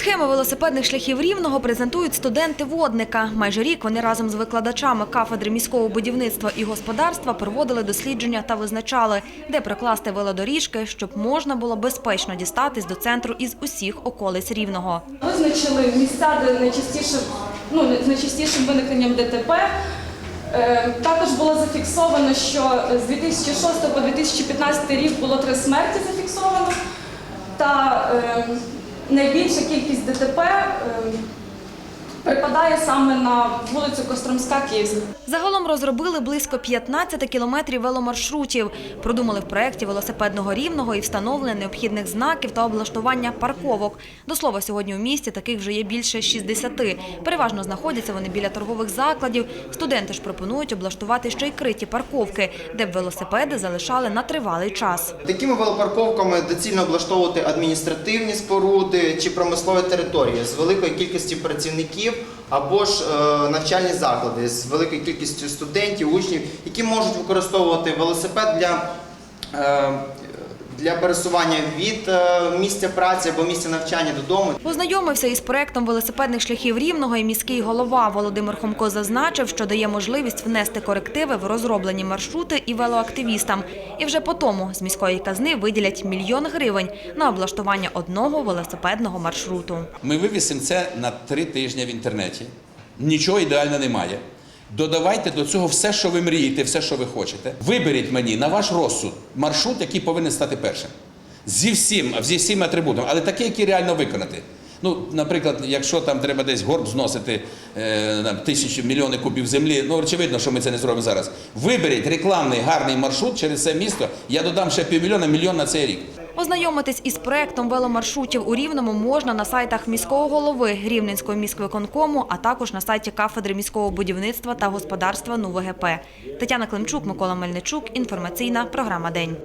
Схеми велосипедних шляхів рівного презентують студенти водника. Майже рік вони разом з викладачами кафедри міського будівництва і господарства проводили дослідження та визначали, де прокласти велодоріжки, щоб можна було безпечно дістатись до центру із усіх околиць рівного. Визначили місця, де найчастіше, ну, найчастішим виникненням ДТП. Е, Також було зафіксовано, що з 2006 по 2015 рік було три смерті зафіксовано. Та е, найбільша кількість ДТП е, припадає саме на вулицю Костромська, Київська. Загалом розробили близько 15 кілометрів веломаршрутів. Продумали в проєкті велосипедного рівного і встановлення необхідних знаків та облаштування парковок. До слова, сьогодні у місті таких вже є більше 60. Переважно знаходяться вони біля торгових закладів. Студенти ж пропонують облаштувати ще й криті парковки, де б велосипеди залишали на тривалий час. Такими велопарковками доцільно облаштовувати адміністративні споруди чи промислові території з великою кількістю працівників або ж е, навчальні заклади з великою кількістю студентів, учнів, які можуть використовувати велосипед для. Для пересування від е, місця праці або місця навчання додому Ознайомився із проектом велосипедних шляхів рівного і міський голова Володимир Хомко зазначив, що дає можливість внести корективи в розроблені маршрути і велоактивістам. І вже по тому з міської казни виділять мільйон гривень на облаштування одного велосипедного маршруту. Ми вивісимо це на три тижні в інтернеті. Нічого ідеально немає. Додавайте до цього все, що ви мрієте, все, що ви хочете. Виберіть мені на ваш розсуд маршрут, який повинен стати першим. Зі всім, зі всім атрибутом, але такий, який реально виконати. Ну, наприклад, якщо там треба десь горб зносити е, тисячі мільйони кубів землі, ну очевидно, що ми це не зробимо зараз. Виберіть рекламний гарний маршрут через це місто. Я додам ще півмільйона, мільйон на цей рік. Ознайомитись із проектом веломаршрутів у Рівному можна на сайтах міського голови Рівненського міськвиконкому, а також на сайті кафедри міського будівництва та господарства НУВГП. Тетяна Климчук, Микола Мельничук. Інформаційна програма День.